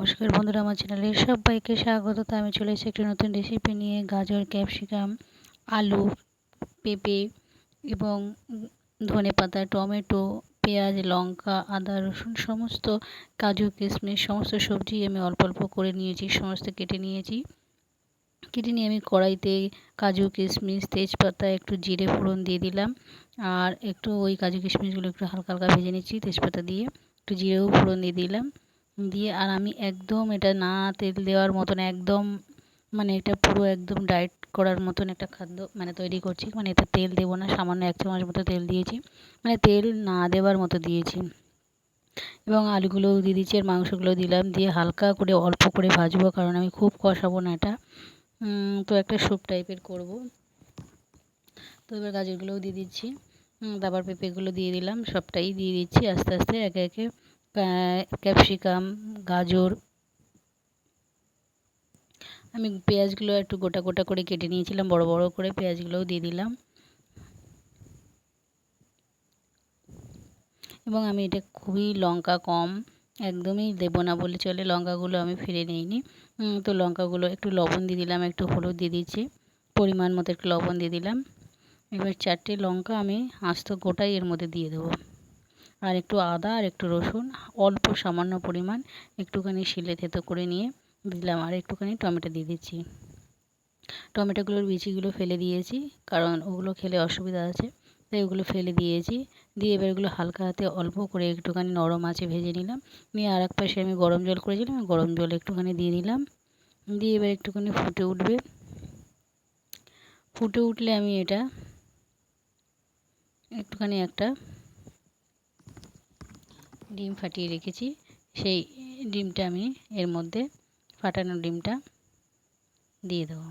নমস্কার বন্ধুরা, আমার চ্যানেলে সবাইকে স্বাগত। তো আমি চলে এসেছি একটি নতুন রেসিপি নিয়ে, গাজর ক্যাপসিকাম আলু, পেঁপে এবং ধনে পাতা, টমেটো, পেঁয়াজ, লঙ্কা, আদা, রসুন সমস্ত কাজু, কিশমিশ সমস্ত সবজি আমি অল্প অল্প করে নিয়েছি, সমস্ত কেটে নিয়েছি। কেটে নিয়ে আমি কড়াইতে কাজু, কিশমিশ, তেজপাতা, একটু জিরে ফোড়ন দিয়ে দিলাম আর একটু ওই কাজু, কিশমিশগুলো একটু হালকা হালকা ভেজে নিচ্ছি তেজপাতা দিয়ে। একটু জিরেও ফোড়ন দিয়ে দিলাম। দিয়ে আর আমি একদম এটা না তেল দেওয়ার মতন, একদম মানে এটা পুরো একদম ডায়েট করার মতন একটা খাদ্য মানে তৈরি করছি। মানে এটা তেল দেবো না, সামান্য এক চামচ মতো তেল দিয়েছি। মানে তেল না দেওয়ার মতো দিয়েছি। এবং আলুগুলোও দিয়ে দিচ্ছি আর মাংসগুলো দিলাম দিয়ে হালকা করে অল্প করে ভাজবো কারণ আমি খুব কষাবো না এটা। তো একটা স্যুপ টাইপের করব। তো এবার গাজরগুলোও দিয়ে দিচ্ছি। তারপর পেঁপেগুলো দিয়ে দিলাম, সবটাই দিয়ে দিচ্ছি আস্তে আস্তে একে একে। ক্যাপসিকাম, গাজর। আমি পেঁয়াজগুলো একটু গোটা গোটা করে কেটে নিয়েছিলাম, বড় বড় করে পেঁয়াজগুলোও দিয়ে দিলাম। এবং আমি এটা খুবই লঙ্কা কম, একদমই দেবো না বলে চলে, লঙ্কাগুলো আমি ফিরে নিইনি। তো লঙ্কাগুলো একটু লবণ দিয়ে দিলাম, একটু হলুদ দিয়ে দিচ্ছি, পরিমাণ মতো একটু লবণ দিয়ে দিলাম। এবার চারটে লঙ্কা আমি আস্ত গোটাই এর মধ্যে দিয়ে দেবো। আর একটু আদা আর একটু রসুন, অল্প সামান্য পরিমাণ একটুখানি শিলে থেতো করে নিয়ে দিলাম আর একটুখানি টমেটো দিয়ে দিচ্ছি। টমেটোগুলোর বিচিগুলো ফেলে দিয়েছি, কারণ ওগুলো খেলে অসুবিধা আছে, তাই ওগুলো ফেলে দিয়েছি। দিয়ে এবার ওগুলো হালকা হাতে অল্প করে একটুখানি নরম আছে ভেজে নিলাম। নিয়ে আর এক পাশে আমি গরম জল করেছিলাম গরম জল একটুখানি দিয়ে দিলাম। দিয়ে এবার একটুখানি ফুটে উঠবে। ফুটে উঠলে আমি এটা একটুখানি একটা ডিম ফাটিয়ে রেখেছি। সেই ডিমটা আমি এর মধ্যে ফাটানো ডিমটা দিয়ে দেবো।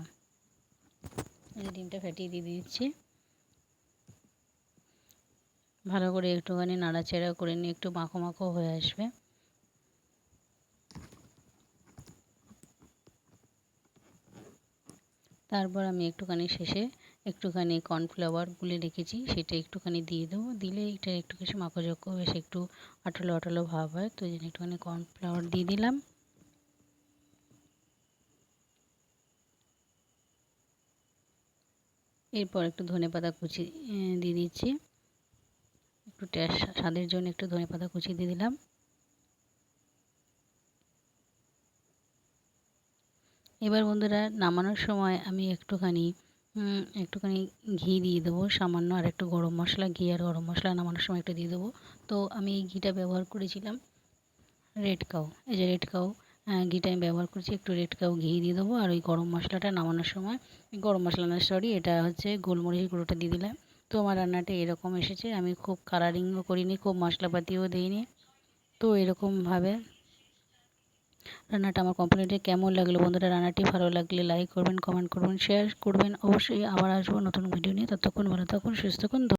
ডিমটা ফাটিয়ে দিয়ে দিচ্ছি। ভালো করে একটুখানি নাড়াচাড়া করে নিয়ে একটু মাখো মাখো হয়ে আসবে। তারপর আমি একটুখানি শেষে একটুখানি কর্নফ্লাওয়ার গুলে রেখেছি, সেটা একটুখানি দিয়ে দেবো। দিলে এটা একটু কিছু মাখোযোগ্য বেশ একটু আঠালো আঠালো ভাব হয়, তো জন্য একটুখানি কর্নফ্লাওয়ার দিয়ে দিলাম। এরপর একটু ধনে পাতা কুচি দিয়ে দিচ্ছি। একটু স্বাদের জন্য একটু ধনে পাতা কুচি দিয়ে দিলাম। এবার বন্ধুরা নামানোর সময় আমি একটুখানি একটুখানি ঘি দিয়ে দেবো, সামান্য আর একটু গরম মশলা, ঘি আর গরম মশলা নামানোর সময় একটু দিয়ে দেবো। তো আমি এই ঘিটা ব্যবহার করেছিলাম রেড কাউ এই যে রেড কাউ ঘিটা আমি ব্যবহার করছি, একটু রেড কাউ ঘি দিয়ে দেবো আর ওই গরম মশলাটা নামানোর সময় গরম মশলা না সরি এটা হচ্ছে গোলমরিচ গুঁড়োটা দিয়ে দিলাম। তো আমার রান্নাটা এরকম এসেছে, আমি খুব কালারিংও করিনি, খুব মশলাপাতিও দিইনি। তো এরকমভাবে রান্নাটা আমার কমপ্লিটে কেমন লাগল বন্ধুরা? রান্নাটি ভালো লাগলে লাইক করবেন কমেন্ট করবেন শেয়ার করবেন। অবশ্যই আবার আসব নতুন ভিডিও নিয়ে। ততক্ষণ ভালো থাকুন, সুস্থ থাকুন।